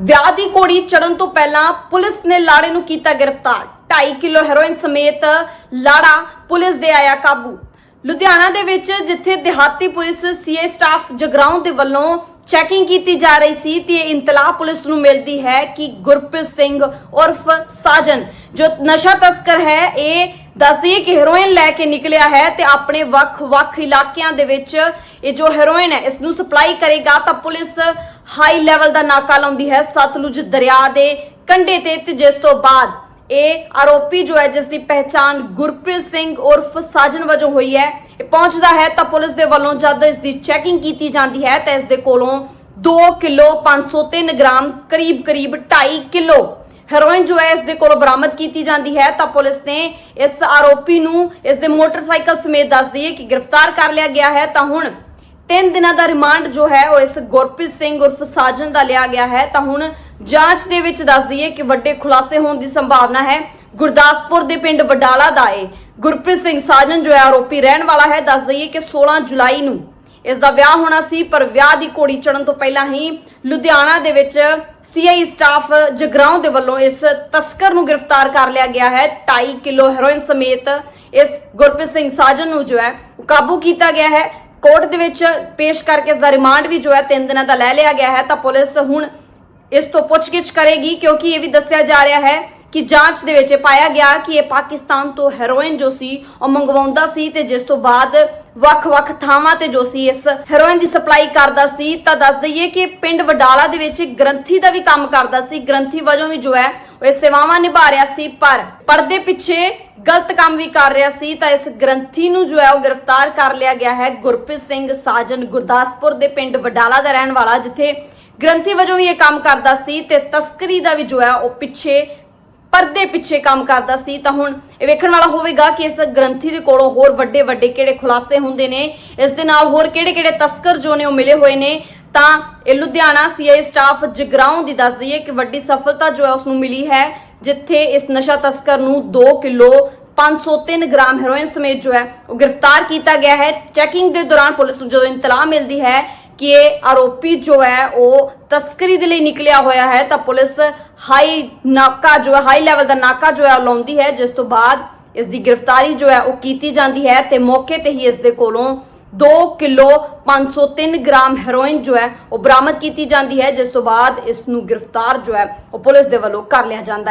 ਵਿਆਹ ਦੀ ਘੋੜੀ ਚੜਨ ਤੋਂ ਪਹਿਲਾਂ ਪੁਲਿਸ ਨੇ ਲਾੜੇ ਨੂੰ ਕੀਤਾ ਗ੍ਰਿਫਤਾਰ। 2.5 ਕਿਲੋ ਹੈਰੋਇਨ ਸਮੇਤ ਲਾੜਾ ਪੁਲਿਸ ਦੇ ਆਇਆ ਕਾਬੂ। ਲੁਧਿਆਣਾ ਦੇ ਵਿੱਚ ਜਿੱਥੇ ਦਿਹਾਤੀ ਪੁਲਿਸ ਸੀਏ ਸਟਾਫ ਜਗਰਾਉਂ ਦੇ ਵੱਲੋਂ ਚੈਕਿੰਗ ਕੀਤੀ ਜਾ ਰਹੀ ਸੀ, ਤੇ ਇਹ ਇਤਲਾਹ ਪੁਲਿਸ ਨੂੰ ਮਿਲਦੀ ਹੈ ਕਿ ਗੁਰਪ੍ਰੀਤ ਸਿੰਘ ਉਰਫ ਸਾਜਨ, ਜੋ ਨਸ਼ਾ ਤਸਕਰ ਹੈ, ਇਹ ਦੱਸਦੀ ਹੈ ਕਿ ਹੈਰੋਇਨ ਲੈ ਕੇ ਨਿਕਲਿਆ ਹੈ ਤੇ ਆਪਣੇ ਵੱਖ-ਵੱਖ ਇਲਾਕਿਆਂ ਦੇ ਵਿੱਚ ਇਹ ਜੋ ਹੈਰੋਇਨ ਹੈ, ਇਸ ਨੂੰ ਸਪਲਾਈ ਕਰੇਗਾ, ਤਾਂ ਪੁਲਿਸ ਹਾਈ ਲੈਵਲ ਦਾ ਨਾਕਾ ਲਾਉਂਦੀ ਹੈ ਸਤਲੁਜ ਦਰਿਆ ਦੇ ਕੰਢੇ ਤੇ ਤੇ ਜਿਸ ਤੋਂ ਬਾਅਦ ਇਹ ਆਰੋਪੀ ਜੋ ਹੈ ਜਿਸ ਦੀ ਪਹਿਚਾਣ ਗੁਰਪ੍ਰੀਤ ਸਿੰਘ ਉਰਫ ਸਾਜਨ ਵਜੋਂ ਹੋਈ ਹੈ, ਇਹ ਪਹੁੰਚਦਾ ਹੈ ਤਾਂ ਪੁਲਿਸ ਦੇ ਵੱਲੋਂ ਜਦ ਇਸ ਦੀ ਚੈਕਿੰਗ ਕੀਤੀ ਜਾਂਦੀ ਹੈ ਤਾਂ ਇਸ ਦੇ ਕੋਲੋਂ 2 ਕਿਲੋ 503 ਗ੍ਰਾਮ ਕਰੀਬ ਕਰੀਬ 2.5 ਕਿਲੋ ਹੈਰੋਇਨ ਜੋ ਹੈ, ਇਸ ਦੇ ਕੋਲੋਂ ਬਰਾਮਦ ਕੀਤੀ ਜਾਂਦੀ ਹੈ ਤਾਂ ਪੁਲਿਸ ਨੇ ਇਸ ਆਰੋਪੀ ਨੂੰ ਇਸ ਦੇ ਮੋਟਰਸਾਈਕਲ ਸਮੇਤ ਦੱਸਦੀ ਹੈ ਕਿ ਗ੍ਰਿਫਤਾਰ ਕਰ ਲਿਆ ਗਿਆ ਹੈ ਤਾਂ ਹੁਣ ਤਿੰਨ ਦਿਨਾਂ ਦਾ ਰਿਮਾਂਡ ਜੋ ਹੈ ਉਹ ਇਸ ਗੁਰਪ੍ਰੀਤ ਸਿੰਘ ਉਰਫ ਸਾਜਨ ਦਾ ਲਿਆ ਗਿਆ ਹੈ। ਤਾਂ ਹੁਣ ਜਾਂਚ ਦੇ ਵਿੱਚ ਦੱਸ ਦਈਏ ਕਿ ਵੱਡੇ ਖੁਲਾਸੇ ਹੋਣ ਦੀ ਸੰਭਾਵਨਾ ਹੈ। ਗੁਰਦਾਸਪੁਰ ਦੇ ਪਿੰਡ ਵਡਾਲਾ ਦਾ ਇਹ ਗੁਰਪ੍ਰੀਤ ਸਿੰਘ ਸਾਜਨ ਜੋ ਹੈ ਆਰੋਪੀ ਰਹਿਣ ਵਾਲਾ ਹੈ। ਦੱਸ ਦਈਏ ਕਿ 16 ਜੁਲਾਈ ਨੂੰ ਇਸ ਦਾ ਵਿਆਹ ਹੋਣਾ ਸੀ, ਪਰ ਵਿਆਹ ਦੀ ਘੋੜੀ ਚੜਨ ਤੋਂ ਪਹਿਲਾਂ ਹੀ ਲੁਧਿਆਣਾ ਦੇ ਵਿੱਚ ਸੀਆਈ ਸਟਾਫ ਜਗਰਾਉਂ ਦੇ ਵੱਲੋਂ ਇਸ ਤਸਕਰ ਨੂੰ ਗ੍ਰਿਫਤਾਰ ਕਰ ਲਿਆ ਗਿਆ ਹੈ। 2.5 ਕਿਲੋ ਹੈਰੋਇਨ ਸਮੇਤ ਇਸ ਗੁਰਪ੍ਰੀਤ ਸਿੰਘ ਸਾਜਨ ਨੂੰ ਜੋ ਹੈ ਕਾਬੂ ਕੀਤਾ ਗਿਆ ਹੈ। ਕੋਰਟ ਦੇ ਵਿੱਚ ਪੇਸ਼ ਕਰਕੇ ਇਸ ਦਾ ਰਿਮਾਂਡ ਵੀ ਜੋ ਹੈ 3 ਦਿਨਾਂ ਦਾ ਲੈ ਲਿਆ ਗਿਆ ਹੈ, ਤਾਂ ਪੁਲਿਸ ਹੁਣ ਇਸ ਤੋਂ ਪੁੱਛਗਿੱਛ ਕਰੇਗੀ, ਕਿਉਂਕਿ ਇਹ ਵੀ ਦੱਸਿਆ ਜਾ ਰਿਹਾ ਹੈ ਕਿ ਜਾਂਚ ਦੇ ਵਿੱਚ ਪਾਇਆ ਗਿਆ ਕਿ ਇਹ ਪਾਕਿਸਤਾਨ ਤੋਂ ਹੈਰੋਇਨ ਜੋ ਸੀ, ਉਹ ਮੰਗਵਾਉਂਦਾ ਸੀ ਤੇ ਜਿਸ ਤੋਂ ਬਾਅਦ ਵੱਖ-ਵੱਖ ਥਾਵਾਂ ਤੇ ਜੋ ਸੀ, ਇਸ ਹੈਰੋਇਨ ਦੀ ਸਪਲਾਈ ਕਰਦਾ ਸੀ। ਤਾਂ ਦੱਸ ਦਈਏ ਕਿ ਪਿੰਡ ਵਡਾਲਾ ਦੇ ਵਿੱਚ ਗ੍ਰੰਥੀ ਦਾ ਵੀ ਕੰਮ ਕਰਦਾ ਸੀ। ਗ੍ਰੰਥੀ ਵਜੋਂ ਵੀ ਜੋ ਹੈ, ਉਹ ਇਹ ਸੇਵਾਵਾਂ ਨਿਭਾ ਰਿਹਾ ਸੀ, ਪਰ ਪਰਦੇ ਪਿੱਛੇ ਗਲਤ ਕੰਮ ਵੀ ਕਰ ਰਿਹਾ ਸੀ। ਤਾਂ ਇਸ ਗ੍ਰੰਥੀ ਨੂੰ ਜੋ ਹੈ, ਉਹ ਗ੍ਰਿਫਤਾਰ ਕਰ ਲਿਆ ਗਿਆ ਹੈ ਗੁਰਪ੍ਰੀਤ ਸਿੰਘ ਸਾਜਨ ਗੁਰਦਾਸਪੁਰ ਦੇ ਪਿੰਡ ਵਡਾਲਾ ਦਾ ਰਹਿਣ ਵਾਲਾ, ਜਿੱਥੇ ਗ੍ਰੰਥੀ ਵਜੋਂ ਵੀ ਇਹ ਕੰਮ ਕਰਦਾ ਸੀ ਤੇ ਤਸਕਰੀ ਦਾ ਵੀ ਜੋ ਹੈ, ਉਹ ਪਿੱਛੇ ਪਰਦੇ ਪਿੱਛੇ ਕੰਮ ਕਰਦਾ ਸੀ। ਤਾਂ ਹੁਣ ਇਹ ਵੇਖਣ ਵਾਲਾ ਹੋਵੇਗਾ ਕਿ ਇਸ ਗ੍ਰੰਥੀ ਦੇ ਕੋਲੋਂ ਹੋਰ ਵੱਡੇ ਵੱਡੇ ਕਿਹੜੇ ਖੁਲਾਸੇ ਹੁੰਦੇ ਨੇ। ਇਸ ਦੇ ਨਾਲ ਹੋਰ ਕਿਹੜੇ ਕਿਹੜੇ ਤਸਕਰ ਜੋ ਨੇ ਉਹ ਮਿਲੇ ਹੋਏ ਨੇ। ਤਾਂ ਇਹ ਲੁਧਿਆਣਾ ਸੀਆਈ ਸਟਾਫ ਜਗਰਾਉਂ ਦੀ ਦੱਸ ਦਈਏ ਕਿ ਵੱਡੀ ਸਫਲਤਾ ਜੋ ਹੈ ਉਸ ਨੂੰ ਮਿਲੀ ਹੈ, ਜਿੱਥੇ ਇਸ ਨਸ਼ਾ ਤਸਕਰ ਨੂੰ 2 ਕਿਲੋ 503 ਗ੍ਰਾਮ ਹੈਰੋਇਨ ਸਮੇਤ ਜੋ ਹੈ ਉਹ ਗ੍ਰਿਫਤਾਰ ਕੀਤਾ ਗਿਆ ਹੈ। ਚੈਕਿੰਗ ਦੇ ਦੌਰਾਨ ਪੁਲਿਸ ਨੂੰ ਜਦੋਂ ਇਤਲਾਹ ਮਿਲਦੀ ਹੈ ਕਿ ਇਹ ਆਰੋਪੀ ਜੋ ਹੈ ਉਹ ਤਸਕਰੀ ਦੇ ਲਈ ਨਿਕਲਿਆ ਹੋਇਆ ਹੈ, ਤਾਂ ਪੁਲਿਸ ਹਾਈ ਨਾਕਾ ਜੋ ਹੈ, ਹਾਈ ਲੈਵਲ ਦਾ ਨਾਕਾ ਜੋ ਹੈ ਉਹ ਲਾਉਂਦੀ ਹੈ, ਜਿਸ ਤੋਂ ਬਾਅਦ ਇਸ ਦੀ ਗ੍ਰਿਫਤਾਰੀ ਜੋ ਹੈ ਉਹ ਕੀਤੀ ਜਾਂਦੀ ਹੈ ਤੇ ਮੌਕੇ ਤੇ ਹੀ ਇਸ ਦੇ ਕੋਲੋਂ 2 ਕਿਲੋ 503 ਗ੍ਰਾਮ ਹੈਰੋਇਨ ਜੋ ਹੈ ਉਹ ਬਰਾਮਦ ਕੀਤੀ ਜਾਂਦੀ ਹੈ, ਜਿਸ ਤੋਂ ਬਾਅਦ ਇਸ ਨੂੰ ਗ੍ਰਿਫਤਾਰ ਜੋ ਹੈ ਉਹ ਪੁਲਿਸ ਦੇ ਵੱਲੋਂ ਕਰ ਲਿਆ ਜਾਂਦਾ ਹੈ।